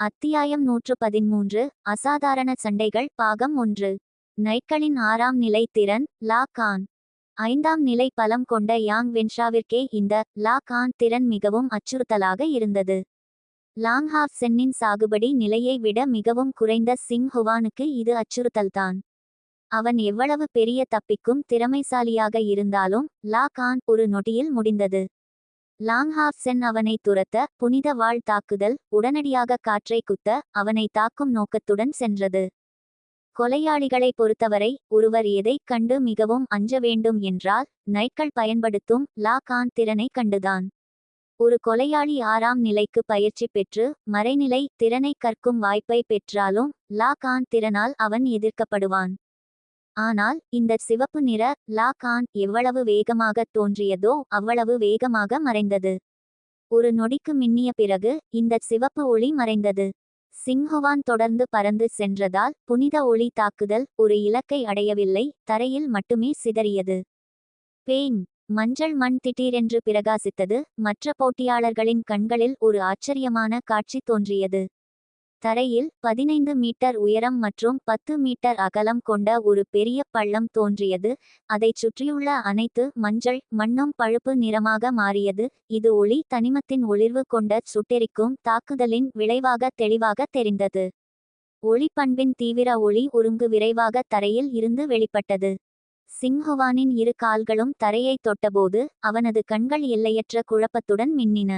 அத்தியாயம் நூற்று பதிமூன்று அசாதாரண சண்டைகள். பாகம் ஒன்று. நைட்களின் ஆறாம் நிலை திறன். லா கான். ஐந்தாம் நிலை பலம் கொண்ட யாங் வென்ஷாவிற்கே இந்த லா கான் திறன் மிகவும் அச்சுறுத்தலாக இருந்தது. லாங்ஹாப் சென்னின் சாகுபடி நிலையை விட மிகவும் குறைந்த சிங் ஹுவானுக்கு இது அச்சுறுத்தல்தான். அவன் எவ்வளவு பெரிய தப்பிக்கும் திறமைசாலியாக இருந்தாலும் லா கான் ஒரு நொடியில் முடிந்தது. லாங்ஹாப் சென் அவனை துரத்த புனித வாழ் தாக்குதல் உடனடியாக காற்றை குத்த அவனை தாக்கும் நோக்கத்துடன் சென்றது. கொலையாளிகளை பொறுத்தவரை ஒருவர் எதைக் கண்டு மிகவும் அஞ்ச வேண்டும் என்றால் நைட்கள் பயன்படுத்தும் லா கான் திறனை கண்டுதான். ஒரு கொலையாளி ஆறாம் நிலைக்கு பயிற்சி பெற்று மறைநிலை திறனை கற்கும் வாய்ப்பை பெற்றாலும் லா கான் திறனால் அவன் எதிர்க்கப்படுவான். ஆனால் இந்த சிவப்பு நிற லா கான் எவ்வளவு வேகமாக தோன்றியதோ அவ்வளவு வேகமாக மறைந்தது. ஒரு நொடிக்கு மின்னிய பிறகு இந்த சிவப்பு ஒளி மறைந்தது. சிங்ஹுவான் தொடர்ந்து பறந்து சென்றதால் புனித ஒளி தாக்குதல் ஒரு இலக்கை அடையவில்லை தரையில் மட்டுமே சிதறியது. பேங் மஞ்சள் மண் திடீரென்று பிரகாசித்தது மற்ற போட்டியாளர்களின் கண்களில் ஒரு ஆச்சரியமான காட்சி தோன்றியது. தரையில் பதினைந்து மீட்டர் உயரம் மற்றும் பத்து மீட்டர் அகலம் கொண்ட ஒரு பெரிய பள்ளம் தோன்றியது. அதைச் சுற்றியுள்ள அனைத்து மஞ்சள் மண்ணும் பழுப்பு நிறமாக மாறியது. இது ஒளி தனிமத்தின் ஒளிர்வு கொண்ட சுட்டெரிக்கும் தாக்குதலின் விளைவாக தெளிவாக தெரிந்தது. ஒளி பண்பின் தீவிர ஒளி ஒருங்கு விரைவாக தரையில் இருந்து வெளிப்பட்டது. சிங்ஹுவானின் இரு கால்களும் தரையை தொட்டபோது அவனது கண்கள் எல்லையற்ற குழப்பத்துடன் மின்னின.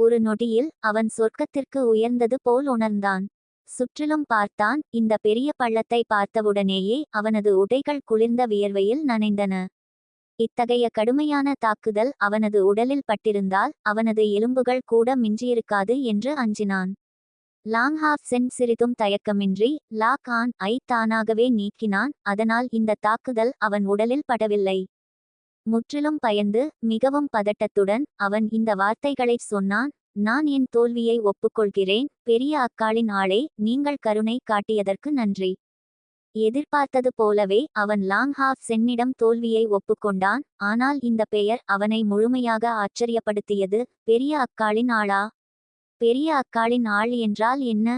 ஒரு நொடியில் அவன் சொர்க்கத்திற்கு உயர்ந்தது போல் உணர்ந்தான். சுற்றிலும் பார்த்தான் இந்த பெரிய பள்ளத்தை பார்த்தவுடனேயே அவனது உடைகள் குளிர்ந்த வியர்வையில் நனைந்தன. இத்தகைய கடுமையான தாக்குதல் அவனது உடலில் பட்டிருந்தால் அவனது எலும்புகள் கூட மிஞ்சியிருக்காது என்று அஞ்சினான். லாங்ஹாப் சென் சிறிதும் தயக்கமின்றி லா கான் ஐ தானாகவே நீக்கினான் அதனால் இந்த தாக்குதல் அவன் உடலில் படவில்லை. முற்றிலும் பயந்து மிகவும் பதட்டத்துடன் அவன் இந்த வார்த்தைகளைச் சொன்னான். நான் என் தோல்வியை ஒப்புக்கொள்கிறேன். பெரிய அக்காளின் ஆளே நீங்கள் கருணை காட்டியதற்கு நன்றி எதிர்பார்த்தது போலவே அவன் லாங்ஹாப் சென்னிடம் தோல்வியை ஒப்புக்கொண்டான். ஆனால் இந்த பெயர் அவனை முழுமையாக ஆச்சரியப்படுத்தியது. பெரிய அக்காளின் ஆளா? பெரிய அக்காளின் ஆள் என்றால் என்ன?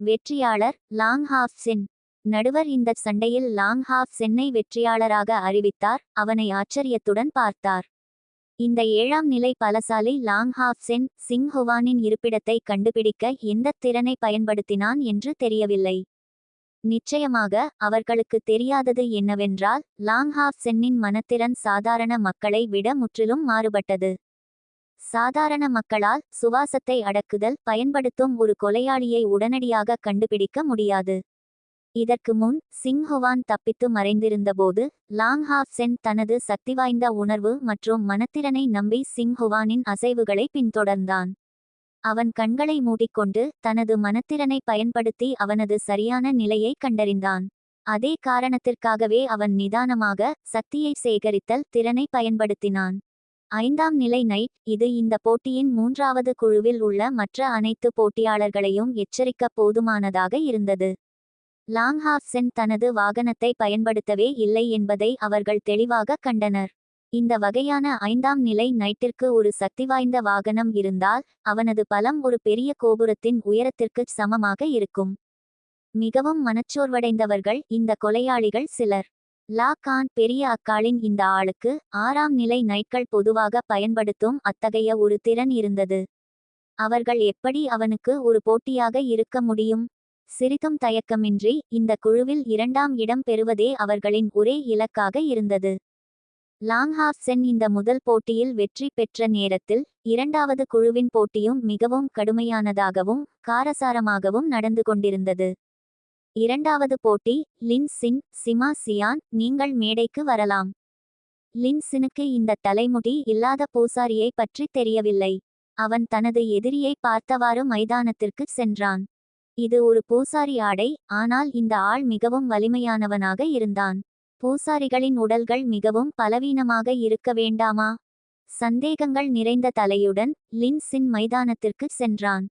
வெற்றியாளர் லாங்ஹாப் சென். நடுவர் இந்த சண்டையில் லாங்ஹாப் சென்னை வெற்றியாளராக அறிவித்தார் அவனை ஆச்சரியத்துடன் பார்த்தார். இந்த ஏழாம் நிலை பலசாலி லாங் ஹாஃப் சென் சிங் ஹுவானின் இருப்பிடத்தை கண்டுபிடிக்க எந்த திறனை பயன்படுத்தினான் என்று தெரியவில்லை. நிச்சயமாக அவர்களுக்கு தெரியாதது என்னவென்றால் லாங்ஹாப் சென்னின் மனத்திறன் சாதாரண மக்களை விட முற்றிலும் மாறுபட்டது. சாதாரண மக்களால் சுவாசத்தை அடக்குதல் பயன்படுத்தும் ஒரு கொலையாளியை உடனடியாக கண்டுபிடிக்க முடியாது. இதற்கு முன் சிங்ஹுவான் தப்பித்து மறைந்திருந்தபோது லாங்ஹாப் சென் தனது சக்திவாய்ந்த உணர்வு மற்றும் மனத்திறனை நம்பி சிங்ஹுவானின் அசைவுகளை பின்தொடர்ந்தான். அவன் கண்களை மூடிக்கொண்டு தனது மனத்திறனை பயன்படுத்தி அவனது சரியான நிலையை கண்டறிந்தான். அதே காரணத்திற்காகவே அவன் நிதானமாக சக்தியை சேகரித்தல் திறனை பயன்படுத்தினான். ஐந்தாம் நிலை நைட் இது இந்த போட்டியின் மூன்றாவது குழுவில் உள்ள மற்ற அனைத்து போட்டியாளர்களையும் எச்சரிக்க போதுமானதாக இருந்தது. லாங்ஹாப் சென் தனது வாகனத்தை பயன்படுத்தவே இல்லை என்பதை அவர்கள் தெளிவாக கண்டனர். இந்த வகையான ஐந்தாம் நிலை நைட்டிற்கு ஒரு சக்திவாய்ந்த வாகனம் இருந்தால் அவனது பலம் ஒரு பெரிய கோபுரத்தின் உயரத்திற்கு சமமாக இருக்கும். மிகவும் மனச்சோர்வடைந்தவர்கள் இந்த கொலையாளிகள் சிலர். லா கான் பெரிய அக்காளின் இந்த ஆளுக்கு ஆறாம் நிலை நைட்கள் பொதுவாக பயன்படுத்தும் அத்தகைய ஒரு திறன் இருந்தது. அவர்கள் எப்படி அவனுக்கு ஒரு போட்டியாக இருக்க முடியும்? சிறிதும் தயக்கமின்றி இந்த குழுவில் இரண்டாம் இடம் பெறுவதே அவர்களின் ஒரே இலக்காக இருந்தது. லாங்ஹாப் சென் இந்த முதல் போட்டியில் வெற்றி பெற்ற நேரத்தில் இரண்டாவது குழுவின் போட்டியும் மிகவும் கடுமையானதாகவும் காரசாரமாகவும் நடந்து கொண்டிருந்தது. இரண்டாவது போட்டி லின்சின் சிமா சியான் நீங்கள் மேடைக்கு வரலாம். லின்சினுக்கு இந்த தலைமுடி இல்லாத பூசாரியை பற்றி தெரியவில்லை. அவன் தனது எதிரியை பார்த்தவாறு மைதானத்திற்கு சென்றான். இது ஒரு பூசாரி ஆடை ஆனால் இந்த ஆள் மிகவும் வலிமையானவனாக இருந்தான். பூசாரிகளின் உடல்கள் மிகவும் பலவீனமாக இருக்க வேண்டாமா? சந்தேகங்கள் நிறைந்த தலையுடன் லின்சின் மைதானத்திற்கு சென்றான்.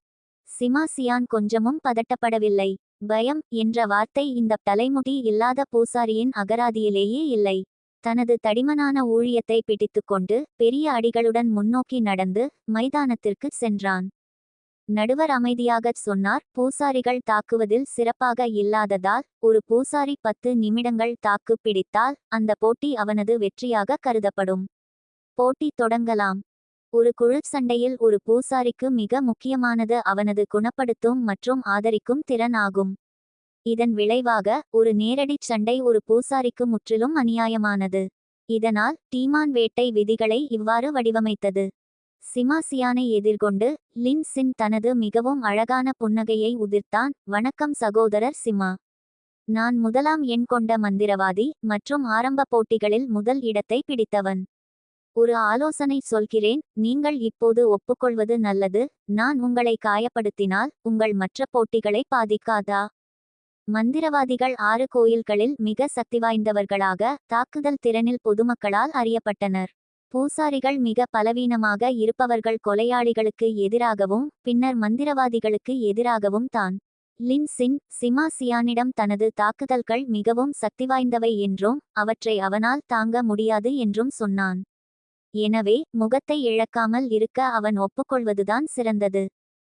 சிமாசியான் கொஞ்சமும் பதட்டப்படவில்லை. பயம் என்ற வார்த்தை இந்த தலைமுடி இல்லாத பூசாரியின் அகராதியிலேயே இல்லை. தனது தடிமனான ஊழியத்தை பிடித்துக்கொண்டு பெரிய அடிகளுடன் முன்னோக்கி நடந்து மைதானத்திற்கு சென்றான். நடுவர் அமைதியாகச் சொன்னார் பூசாரிகள் தாக்குவதில் சிறப்பாக இல்லாததால் ஒரு பூசாரி பத்து நிமிடங்கள் தாக்கு பிடித்தால் அந்த போட்டி அவனது வெற்றியாக கருதப்படும். போட்டி தொடங்கலாம். ஒரு குழு சண்டையில் ஒரு பூசாரிக்கு மிக முக்கியமானது அவனது குணப்படுத்தும் மற்றும் ஆதரிக்கும் திறன் ஆகும். இதன் விளைவாக ஒரு நேரடிச் சண்டை ஒரு பூசாரிக்கு முற்றிலும் அநியாயமானது. இதனால் டீமான் வேட்டை விதிகளை இவ்வாறு வடிவமைத்தது. சிமாசியானை எதிர்கொண்டு லின் சின் தனது மிகவும் அழகான புன்னகையை உதிர்த்தான் வணக்கம் சகோதரர் சிமா நான் முதலாம் எண் கொண்ட மந்திரவாதி மற்றும் ஆரம்ப போட்டிகளில் முதல் இடத்தை பிடித்தவன். ஒரு ஆலோசனை சொல்கிறேன் நீங்கள் இப்போது ஒப்புக்கொள்வது நல்லது நான் உங்களை காயப்படுத்தினால் உங்கள் மற்ற போட்டிகளை பாதிக்காதா? மந்திரவாதிகள் ஆறு கோயில்களில் மிக சக்திவாய்ந்தவர்களாக தாக்குதல் திறனில் பொதுமக்களால் அறியப்பட்டனர். பூசாரிகள் மிக பலவீனமாக இருப்பவர்கள் கொலையாளிகளுக்கு எதிராகவும் பின்னர் மந்திரவாதிகளுக்கு எதிராகவும் தான். லின் சின் சிமா சியானிடம் தனது தாக்குதல்கள் மிகவும் சக்திவாய்ந்தவை என்றும் அவற்றை அவனால் தாங்க முடியாது என்றும் சொன்னான். எனவே முகத்தை இழக்காமல் இருக்க அவன் ஒப்புக்கொள்வதுதான் சிறந்தது.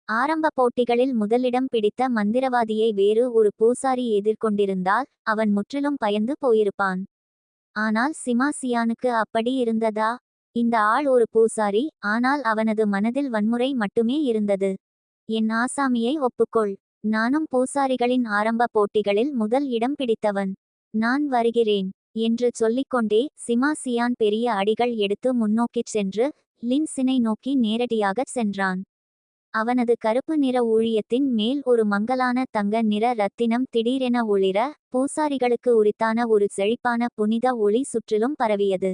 ஆரம்ப போட்டிகளில் முதலிடம் பிடித்த மந்திரவாதியை வேறு ஒரு பூசாரி எதிர்கொண்டிருந்தால் அவன் முற்றிலும் பயந்து போயிருப்பான். ஆனால் சிமாசியானுக்கு அப்படி இருந்ததா? இந்த ஆள் ஒரு பூசாரி ஆனால் அவனது மனதில் வன்முறை மட்டுமே இருந்தது. என் ஆசாமியை ஒப்புக்கொள். நானும் பூசாரிகளின் ஆரம்ப போட்டிகளில் முதல் இடம் பிடித்தவன். நான் வருகிறேன் என்று சொல்லிக்கொண்டே சிமா சியான் பெரிய அடிகள் எடுத்து முன்னோக்கிச் சென்று லின்சினை நோக்கி நேரடியாகச் சென்றான். அவனது கருப்பு நிற ஊழியத்தின் மேல் ஒரு மங்கலான தங்க நிற ரத்தினம் திடீரென ஒளிர பூசாரிகளுக்கு உரித்தான ஒரு செழிப்பான புனித ஒளி சுற்றிலும் பரவியது.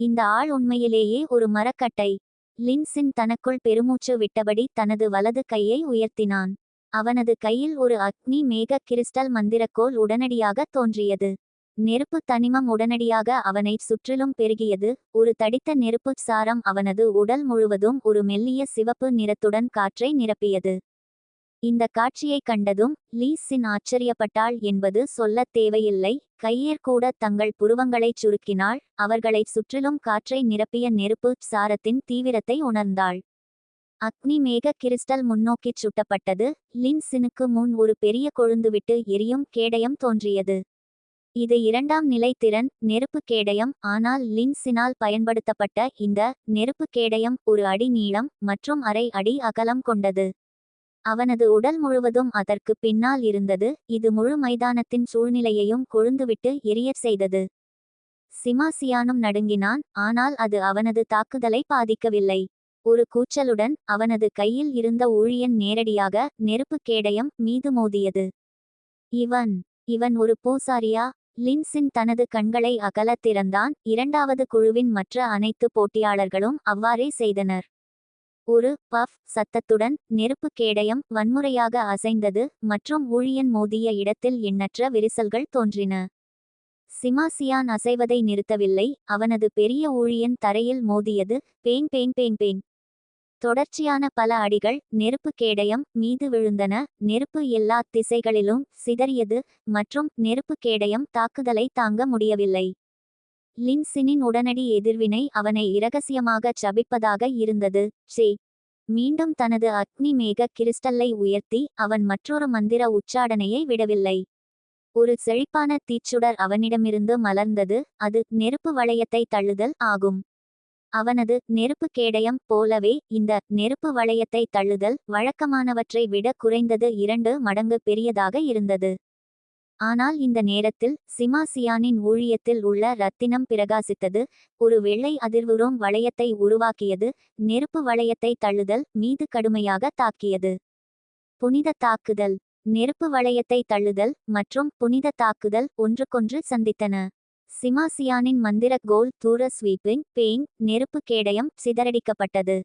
இந்த ஆள் உண்மையிலேயே ஒரு மரக்கட்டை. லின்சின் தனக்குள் பெருமூச்சு விட்டபடி தனது வலது கையை உயர்த்தினான். அவனது கையில் ஒரு அக்னி மேக கிறிஸ்டல் மந்திரக்கோல் உடனடியாக தோன்றியது. நெருப்பு தனிமம் உடனடியாக அவனை சுற்றிலும் பெருகியது. ஒரு தடித்த நெருப்புச் சாரம் அவனது உடல் முழுவதும் ஒரு மெல்லிய சிவப்பு நிறத்துடன் காற்றை நிரப்பியது. இந்த காட்சியைக் கண்டதும் லீ சின் ஆச்சரியப்பட்டாள் என்பது சொல்லத் தேவையில்லை. கையேர் கூட தங்கள் புருவங்களைச் சுருக்கினாள். அவர்களைச் சுற்றிலும் காற்றை நிரப்பிய நெருப்பு சாரத்தின் தீவிரத்தை உணர்ந்தாள். அக்னி மேக கிறிஸ்டல் முன்னோக்கிச் சுட்டப்பட்டது. லின்சினுக்கு முன் ஒரு பெரிய கொழுந்துவிட்டு எரியும் கேடயம் தோன்றியது. இது இரண்டாம் நிலை திறன் நெருப்பு கேடயம். ஆனால் லின்சினால் பயன்படுத்தப்பட்ட இந்த நெருப்பு கேடயம் ஒரு அடி நீளம் மற்றும் அரை அடி அகலம் கொண்டது. அவனது உடல் முழுவதும் அதற்கு பின்னால் இருந்தது. இது முழு மைதானத்தின் சூழ்நிலையையும் கொழுந்துவிட்டு எரியச் செய்தது. சிமாசியானும் நடுங்கினான். ஆனால் அது அவனது தாக்குதலை பாதிக்கவில்லை. ஒரு கூச்சலுடன் அவனது கையில் இருந்த ஊழியன் நேரடியாக நெருப்பு கேடயம் மீது மோதியது. இவன் இவன் ஒரு பூசாரியா? லின்சின் தனது கண்களை அகலத் திறந்தான். இரண்டாவது குழுவின் மற்ற அனைத்து போட்டியாளர்களும் அவ்வாறே செய்தனர். ஒரு பஃப் சத்தத்துடன் நெருப்பு கேடயம் வன்முறையாக அசைந்தது மற்றும் ஊழியன் மோதிய இடத்தில் எண்ணற்ற விரிசல்கள் தோன்றின. சிமாசியான் அசைவதை நிறுத்தவில்லை அவனது பெரிய ஊழியன் தரையில் மோதியது பேங் பேங் பேங் பேங் தொடர்ச்சியான பல அடிகள் நெருப்பு கேடயம் மீது விழுந்தன நெருப்பு எல்லா திசைகளிலும் சிதறியது மற்றும் நெருப்பு கேடயம் தாக்குதலை தாங்க முடியவில்லை. லின்சினின் உடனடி எதிர்வினை அவனை இரகசியமாக சபிப்பதாக இருந்தது. சி மீண்டும் தனது அக்னி மேக கிறிஸ்டல்லை உயர்த்தி அவன் மற்றொரு மந்திர உச்சாடனையை விடவில்லை. ஒரு செழிப்பான தீச்சுடர் அவனிடமிருந்து மலர்ந்தது. அது நெருப்பு வளையத்தை தள்ளுதல் ஆகும். அவனது நெருப்பு கேடயம் போலவே இந்த நெருப்பு வளையத்தை தள்ளுதல் வழக்கமானவற்றை விட குறைந்தது இரண்டு மடங்கு பெரியதாக இருந்தது. ஆனால் இந்த நேரத்தில் சிமாசியானின் ஊழியத்தில் உள்ள ரத்தினம் பிரகாசித்தது ஒரு வெள்ளை அதிர்வுறும் வளையத்தை உருவாக்கியது நெருப்பு வளையத்தை தள்ளுதல் மீது கடுமையாக தாக்கியது. புனித தாக்குதல். நெருப்பு வளையத்தை தள்ளுதல் மற்றும் புனித தாக்குதல் ஒன்றுக்கொன்று சந்தித்தன. சிமாசியானின் மந்திர கோல் தூர ஸ்வீப்பிங் பேங் நெருப்பு கேடயம் சிதறடிக்கப்பட்டது.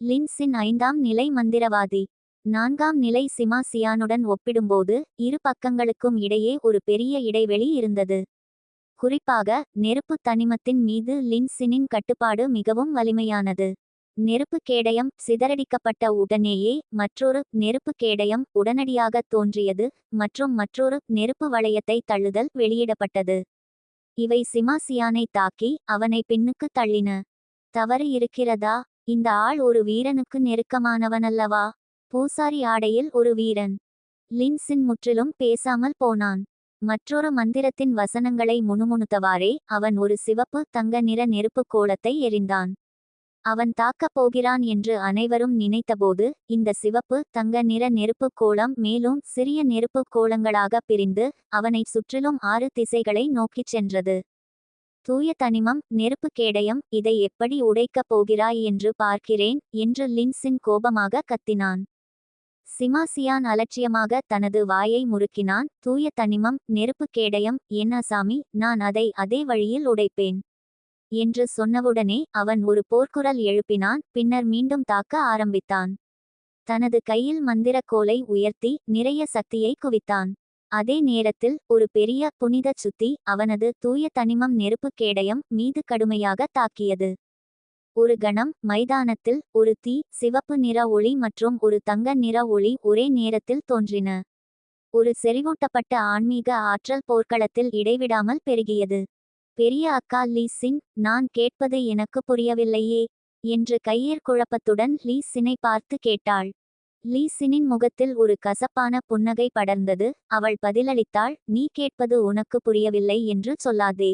லின்சின் ஐந்தாம் நிலை மந்திரவாதி. நான்காம் நிலை சிமா சியானுடன் ஒப்பிடும்போது இரு பக்கங்களுக்கும் இடையே ஒரு பெரிய இடைவெளி இருந்தது. குறிப்பாக நெருப்பு தனிமத்தின் மீது லின்சினின் கட்டுப்பாடு மிகவும் வலிமையானது. நெருப்பு கேடயம் சிதறடிக்கப்பட்ட உடனேயே மற்றொரு நெருப்பு கேடயம் உடனடியாக தோன்றியது மற்றும் மற்றொரு நெருப்பு வளையத்தை தள்ளுதல் வெளியிடப்பட்டது. இவை சிமாசியானை தாக்கி அவனை பின்னுக்கு தள்ளின. தவறு இருக்கிறதா? இந்த ஆள் ஒரு வீரனுக்கு நெருக்கமானவனல்லவா? பூசாரி ஆடையில் ஒரு வீரன். லின்சின் முற்றிலும் பேசாமல் போனான். மற்றொரு மந்திரத்தின் வசனங்களை முணுமுணுத்தவாறே அவன் ஒரு சிவப்பு தங்க நிற நெருப்புக் கோலத்தை எறிந்தான். அவன் தாக்கப் போகிறான் என்று அனைவரும் நினைத்தபோது இந்த சிவப்பு தங்க நிற நெருப்புக் கோலம் மேலும் சிறிய நெருப்புக் கோலங்களாக பிரிந்து அவனை சுற்றிலும் ஆறு திசைகளை நோக்கிச் சென்றது. தூய தனிமம் நெருப்பு கேடயம் இதை எப்படி உடைக்கப் போகிறாய் என்று பார்க்கிறேன் என்று லின்சின் கோபமாக கத்தினான். சிமாசியான் அலட்சியமாக தனது வாயை முறுக்கினான். தூய தனிமம் நெருப்பு கேடயம் என்ன சாமி நான் அதை அதே வழியில் உடைப்பேன் என்று சொன்னவுடனே அவன் ஒரு போர்க்குரல் எழுப்பினான். பின்னர் மீண்டும் தாக்க ஆரம்பித்தான். தனது கையில் மந்திரக் கோலை உயர்த்தி நிறைய சக்தியை குவித்தான். அதே நேரத்தில் ஒரு பெரிய புனித சுத்தி அவனது தூய தனிமம் நெருப்பு கேடயம் மீது கடுமையாக தாக்கியது. ஒரு கணம் மைதானத்தில் ஒரு தீ சிவப்பு நிற ஒளி மற்றும் ஒரு தங்க நிற ஒளி ஒரே நேரத்தில் தோன்றின. ஒரு செறிவூட்டப்பட்ட ஆன்மீக ஆற்றல் போர்க்களத்தில் இடைவிடாமல் பெருகியது. பெரிய அக்கா லீ சின் நான் கேட்பது எனக்கு புரியவில்லையே என்று கையேர் குழப்பத்துடன் லீ சினை பார்த்து கேட்டாள். லீ சினின் முகத்தில் ஒரு கசப்பான புன்னகை படர்ந்தது. அவள் பதிலளித்தாள் நீ கேட்பது உனக்கு புரியவில்லை என்று சொல்லாதே.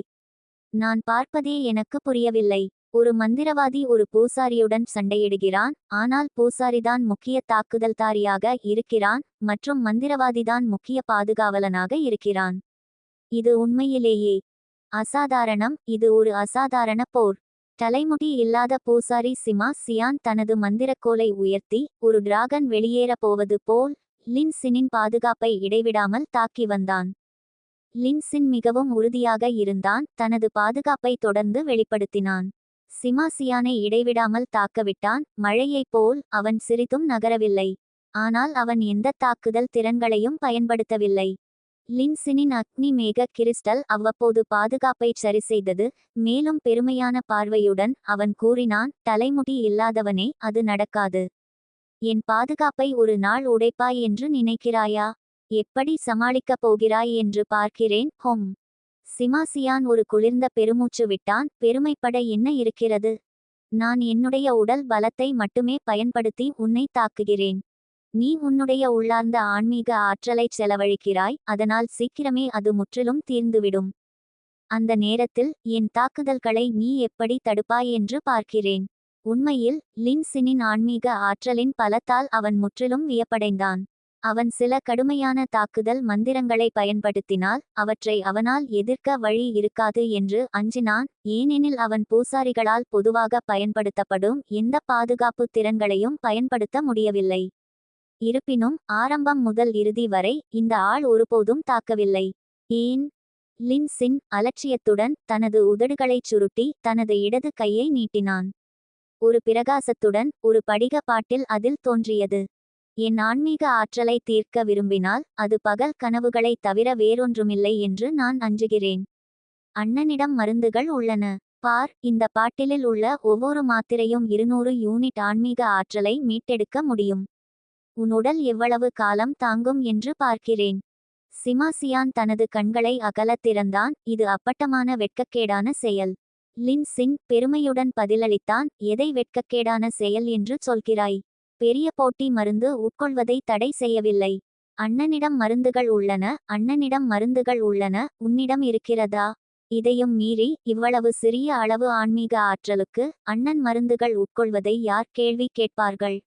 நான் பார்ப்பதே எனக்கு புரியவில்லை ஒரு மந்திரவாதி ஒரு பூசாரியுடன் சண்டையிடுகிறான் ஆனால் பூசாரிதான் முக்கிய தாக்குதல்தாரியாக இருக்கிறான் மற்றும் மந்திரவாதிதான் முக்கிய பாதுகாவலனாக இருக்கிறான். இது உண்மையிலேயே அசாதாரணம் இது ஒரு அசாதாரண போர். தலைமுடி இல்லாத பூசாரி சிமா சியான் தனது மந்திரக்கோலை உயர்த்தி ஒரு டிராகன் வெளியேறப் போவது போல் லின்சினின் பாதுகாப்பை இடைவிடாமல் தாக்கி வந்தான். லின்சின் மிகவும் உறுதியாக இருந்தான் தனது பாதுகாப்பை தொடர்ந்து வெளிப்படுத்தினான். சிமாசியானை இடைவிடாமல் தாக்கவிட்டான். மழையைப் போல் அவன் சிறிதும் நகரவில்லை. ஆனால் அவன் எந்த தாக்குதல் திறன்களையும் பயன்படுத்தவில்லை. லின்சினின் அக்னி மேக கிறிஸ்டல் அவ்வப்போது பாதுகாப்பை சரிசெய்தது மேலும் பெருமையான பார்வையுடன் அவன் கூறினான் தலைமுடி இல்லாதவனே அது நடக்காது. என் பாதுகாப்பை ஒரு நாள் உடைப்பாய் என்று நினைக்கிறாயா? எப்படி சமாளிக்கப் போகிறாய்? என்று பார்க்கிறேன். ஹொம். சிமாசியான் ஒரு குளிர்ந்த பெருமூச்சு விட்டான். பெருமைப்பட என்ன இருக்கிறது? நான் என்னுடைய உடல் பலத்தை மட்டுமே பயன்படுத்தி உன்னை தாக்குகிறேன். நீ உன்னுடைய உள்ளார்ந்த ஆன்மீக ஆற்றலைச் செலவழிக்கிறாய். அதனால் சீக்கிரமே அது முற்றிலும் தீர்ந்துவிடும். அந்த நேரத்தில் என் தாக்குதல்களை நீ எப்படி தடுப்பாய் என்று பார்க்கிறேன். உண்மையில் லின்சினின் ஆன்மீக ஆற்றலின் பலத்தால் அவன் முற்றிலும் வியப்படைந்தான். அவன் சில கடுமையான தாக்குதல் மந்திரங்களை பயன்படுத்தினால் அவற்றை அவனால் எதிர்க்க வழி இருக்காது என்று அஞ்சினான். ஏனெனில் அவன் பூசாரிகளால் பொதுவாக பயன்படுத்தப்படும் எந்த பாதுகாப்பு திறன்களையும் பயன்படுத்த முடியவில்லை. இருப்பினும் ஆரம்பம் முதல் இறுதி வரை இந்த ஆள் ஒருபோதும் தாக்கவில்லை. ஏன்? லின்சின் அலட்சியத்துடன் தனது உதடுகளைச் சுருட்டி தனது இடது கையை நீட்டினான். ஒரு பிரகாசத்துடன் ஒரு படிக பாட்டில் அதில் தோன்றியது. என் ஆன்மீக ஆற்றலை தீர்க்க விரும்பினால் அது பகல் கனவுகளைத் தவிர வேறொன்றுமில்லை என்று நான் அஞ்சுகிறேன். அண்ணனிடம் மருந்துகள் உள்ளன. பார் இந்த பாட்டிலில் உள்ள ஒவ்வொரு மாத்திரையும் இருநூறு யூனிட் ஆன்மீக ஆற்றலை மீட்டெடுக்க முடியும். உன் உடல் எவ்வளவு காலம் தாங்கும் என்று பார்க்கிறேன். சிமாசியான் தனது கண்களை அகலத் திறந்தான். இது அப்பட்டமான வெட்கக்கேடான செயல். லின் சிங் பெருமையுடன் பதிலளித்தான். எதை வெட்கக்கேடான செயல் என்று சொல்கிறாய்? பெரிய போட்டி மருந்து உட்கொள்வதை தடை செய்யவில்லை. அண்ணனிடம் மருந்துகள் உள்ளன அண்ணனிடம் மருந்துகள் உள்ளன உன்னிடம் இருக்கிறதா? இதையும் மீறி இவ்வளவு சிறிய அளவு ஆன்மீக ஆற்றலுக்கு அண்ணன் மருந்துகள் உட்கொள்வதை யார் கேள்வி கேட்பார்கள்?